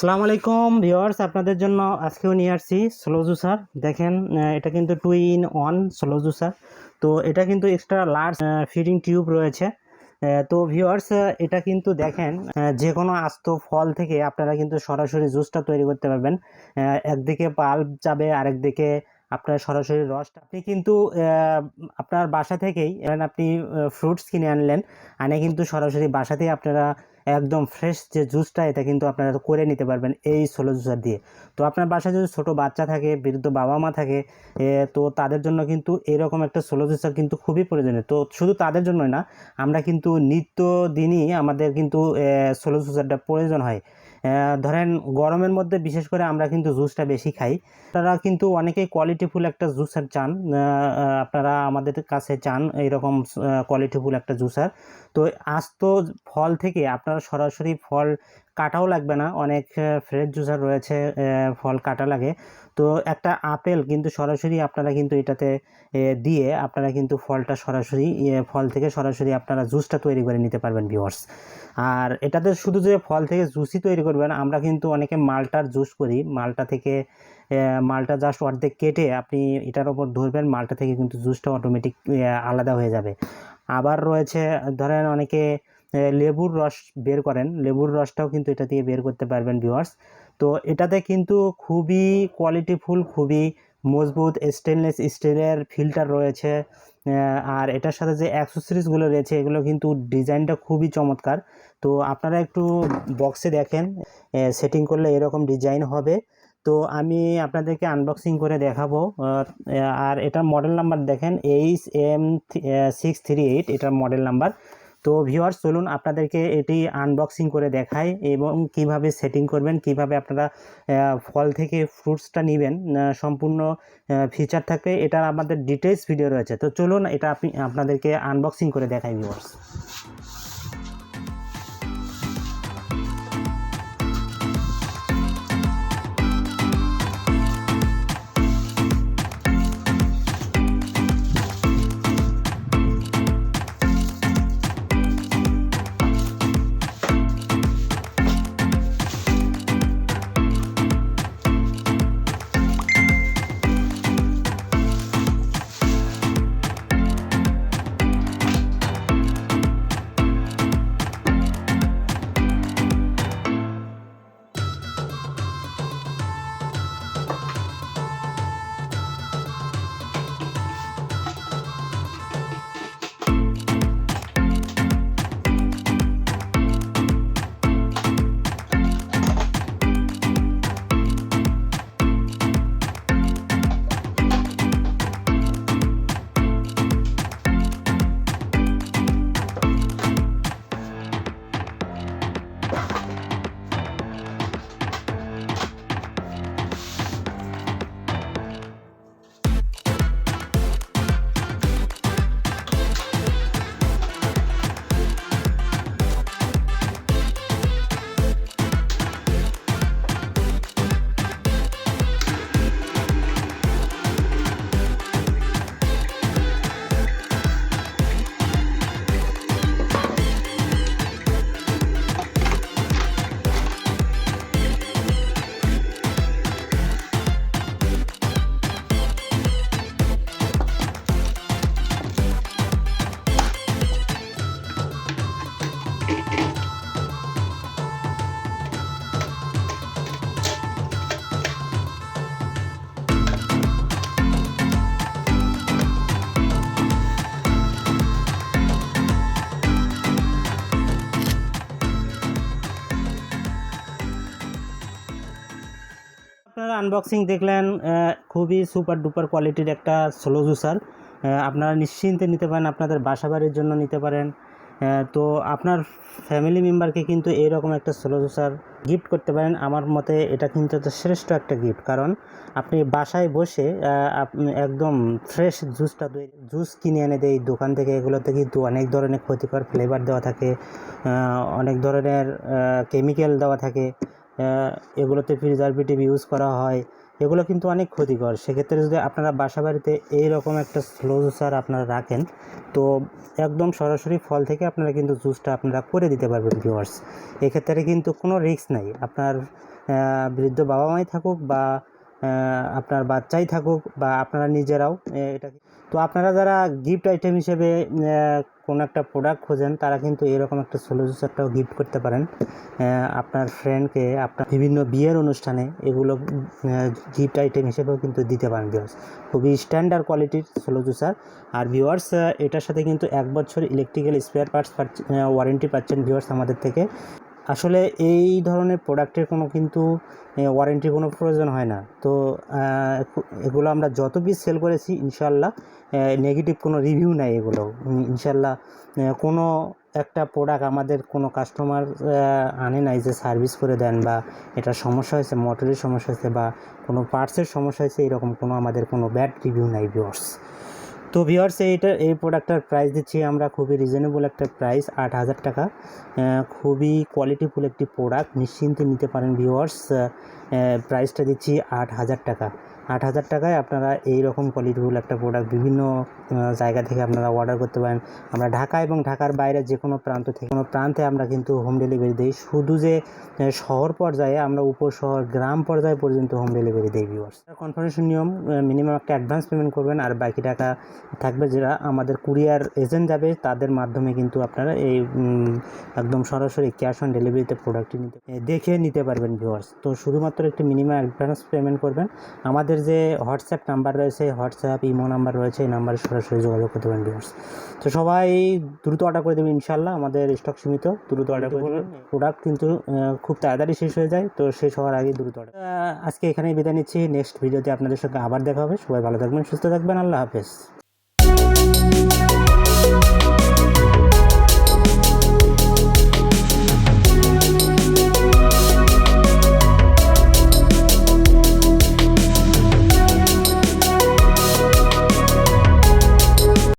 আসসালামু আলাইকুম ভিউয়ার্স, আপনাদের জন্য আজকেও নিয়ে আসছি স্লো জুসার দেখেন এটা কিন্তু two in one slow juicer তো এটা কিন্তু এক্সট্রা লার্জ ফিডিং টিউব রয়েছে। তো ভিউয়ার্স এটা কিন্তু দেখেন যে কোনো আস্ত ফল থেকে আপনারা কিন্তু সরাসরি জুসটা তৈরি করতে পারবেন। একদিকে পাল্প যাবে, আরেকদিকে আপনার সরাসরি রসটা। আপনি কিন্তু আপনার বাসা থেকেই আপনি ফ্রুটস কিনে আনলেন, আনে কিন্তু সরাসরি বাসাতেই আপনারা একদম ফ্রেশ যে জুসটা এটা কিন্তু আপনারা করে নিতে পারবেন এই সোলো জুসার দিয়ে। তো আপনার বাসায় যদি ছোটো বাচ্চা থাকে, বৃদ্ধ বাবা মা থাকে তো তাদের জন্য কিন্তু এরকম একটা সোলো জুসার কিন্তু খুবই প্রয়োজনীয়। তো শুধু তাদের জন্যই না, আমরা কিন্তু নিত্য দিনই আমাদের কিন্তু সোলো জুসারটা প্রয়োজন হয়। ধরেন গরমের মধ্যে বিশেষ করে আমরা কিন্তু জুসটা বেশি খাই। আপনারা কিন্তু অনেকেই কোয়ালিটিফুল একটা জুসার চান আপনারা আমাদের কাছে চান এইরকম কোয়ালিটিফুল একটা জুসার। তো আস্ত ফল থেকে আপনারা সরাসরি ফল কাটাও লাগবে না, অনেক ফ্রেশ জুসার রয়েছে ফল কাটা লাগে। তো একটা আপেল কিন্তু সরাসরি আপনারা কিন্তু এটাতে দিয়ে আপনারা কিন্তু ফলটা সরাসরি ফল থেকে সরাসরি আপনারা জুসটা তৈরি করে নিতে পারবেন ভিউয়ার্স আর এটাতে শুধু যে ফল থেকে জুসই তৈরি করবেন, আমরা কিন্তু অনেকে মালটার জুস করি। মালটা থেকে মালটা জাস্ট অর্ধেক কেটে আপনি এটার ওপর ধরবেন, মালটা থেকে কিন্তু জুসটা অটোমেটিক আলাদা হয়ে যাবে। আবার রয়েছে, ধরেন অনেকে লেবুর রস বের করেন। লেবুর রসটাও কিন্তু এটা দিয়ে বের করতে পারবেন ভিউয়ার্স তো এটাতে কিন্তু খুবই কোয়ালিটিফুল খুবই মজবুত স্টেনলেস স্টিলের ফিল্টার রয়েছে। আর এটার সাথে যে অ্যাক্সেসরিজগুলো রয়েছে, এগুলো কিন্তু ডিজাইনটা খুবই চমৎকার। তো আপনারা একটু বক্সে দেখেন সেটিং করলে এরকম ডিজাইন হবে। তো আমি আপনাদেরকে আনবক্সিং করে দেখাবো। আর এটার মডেল নাম্বার দেখেন H M six three eight এটার মডেল নাম্বার তো ভিউয়ার্স চলুন আপনাদেরকে এটি আনবক্সিং করে দেখাই এবং কীভাবে সেটিং করবেন, কীভাবে আপনারা ফল থেকে ফ্রুটসটা নেবেন সম্পূর্ণ ফিচার থাকবে। এটার আমাদের ডিটেলস ভিডিও রয়েছে। তো চলুন এটা আপনি, আপনাদেরকে আনবক্সিং করে দেখাই ভিউয়ার্স আপনারা আনবক্সিং দেখলেন খুবই সুপার ডুপার কোয়ালিটির একটা স্লো জুসার আপনারা নিশ্চিন্তে নিতে পারেন, আপনাদের বাসা বাড়ির জন্য নিতে পারেন। তো আপনার ফ্যামিলি মেম্বারকে কিন্তু এইরকম একটা স্লো জুসার গিফট করতে পারেন। আমার মতে এটা কিন্তু একটা শ্রেষ্ঠ একটা গিফট কারণ আপনি বাসায় বসে একদম ফ্রেশ জুসটা জুস কিনে এনে দেয় দোকান থেকে, এগুলোতে কিন্তু অনেক ধরনের ক্ষতিকর ফ্লেভার দেওয়া থাকে। অনেক ধরনের কেমিক্যাল দেওয়া থাকে। এগুলোতে প্রিজারভেটিভ ইউজ করা হয়, এগুলো কিন্তু অনেক ক্ষতিকর। সেক্ষেত্রে যদি আপনারা বাসা বাড়িতে এইরকম একটা স্লো জুসার আপনারা রাখেন, তো একদম সরাসরি ফল থেকে আপনারা কিন্তু জুসটা আপনারা করে দিতে পারবেন ভিউয়ার্স এক্ষেত্রে কিন্তু কোনো রিস্ক নাই। আপনার বৃদ্ধ বাবা মাই থাকুক বা আপনার বাচ্চাই থাকুক বা আপনারা নিজেরাও এটা তো আপনারা যারা গিফট আইটেম হিসেবে কোনো একটা প্রোডাক্ট খোঁজেন, তারা কিন্তু এরকম একটা সোলো জুসারটাও গিফট করতে পারেন। আপনার ফ্রেন্ডকে আপনার বিভিন্ন বিয়ের অনুষ্ঠানে এগুলো গিফট আইটেম হিসেবেও কিন্তু দিতে পারেন ভিওয়ার্স খুবই স্ট্যান্ডার্ড কোয়ালিটির সোলো জুসার আর। ভিওয়ার্স এটার সাথে কিন্তু এক বছর ইলেকট্রিক্যাল স্পেয়ার পার্টস ওয়ারেন্টি পাচ্ছেন ভিওয়ার্স আমাদের থেকে। আসলে এই ধরনের প্রোডাক্টের কোনো কিন্তু ওয়ারেন্টির কোনো প্রয়োজন হয় না। তো এগুলো আমরা যত পিস সেল করেছি ইনশাল্লাহ নেগেটিভ কোনো রিভিউ নাই এগুলো। ইনশাল্লাহ কোনো একটা প্রোডাক্ট আমাদের কোনো কাস্টমার আনে নাই যে সার্ভিস করে দেন বা এটা সমস্যা হয়েছে মোটরের সমস্যা হয়েছে বা কোনো পার্টসের সমস্যা হয়েছে, এরকম কোনো আমাদের কোনো ব্যাড রিভিউ নাই ভিউয়ার্স তো ভিওর্স এইটা, এই প্রোডাক্টটার প্রাইস দিচ্ছি আমরা খুবই রিজনেবল একটা প্রাইস আট হাজার টাকা। খুবই কোয়ালিটিফুল একটি প্রোডাক্ট নিশ্চিন্তে নিতে পারেন ভিওয়ার্স প্রাইসটা দিচ্ছি আট হাজার টাকা। আট হাজার টাকায় আপনারা এই রকম কোয়ালিটিফুল একটা প্রোডাক্ট বিভিন্ন জায়গা থেকে আপনারা অর্ডার করতে পারেন। আমরা ঢাকা এবং ঢাকার বাইরে যে কোনো প্রান্ত থেকে, কোনো প্রান্তে আমরা কিন্তু হোম ডেলিভারি দিই। শুধু যে শহর পর্যায়ে, আমরা উপশহর গ্রাম পর্যায়ে পর্যন্ত হোম ডেলিভারি দিই ভিউয়ার্স কনফার্মেশন নিয়ম মিনিমাম একটা অ্যাডভান্স পেমেন্ট করবেন। আর বাকি টাকা থাকবে যারা আমাদের কুরিয়ার এজেন্ট যাবে, তাদের মাধ্যমে কিন্তু আপনারা এই একদম সরাসরি ক্যাশ অন ডেলিভারিতে প্রোডাক্টটি নিতে দেখে নিতে পারবেন ভিউয়ার্স তো শুধুমাত্র একটি মিনিমাম অ্যাডভান্স পেমেন্ট করবেন। আমাদের যে হোয়াটসঅ্যাপ নাম্বার রয়েছে হোয়াটসঅ্যাপ ইমো নাম্বার রয়েছে এই নাম্বারে সরাসরি যোগাযোগ করতে পারেন ভিউয়ার্স তো সবাই দ্রুত অর্ডার করে দেবেন ইনশাল্লাহ আমাদের স্টক সীমিত দ্রুত অর্ডার করে দেবেন। প্রোডাক্ট কিন্তু খুব তাড়াতাড়ি শেষ হয়ে যায় তো শেষ হওয়ার আগে দ্রুত অর্ডার আজকে এখানেই বিদায় নিচ্ছি। নেক্সট ভিডিওতে আপনাদের সঙ্গে আবার দেখা হবে। সবাই ভালো থাকবেন সুস্থ থাকবেন। আল্লাহ হাফেজ।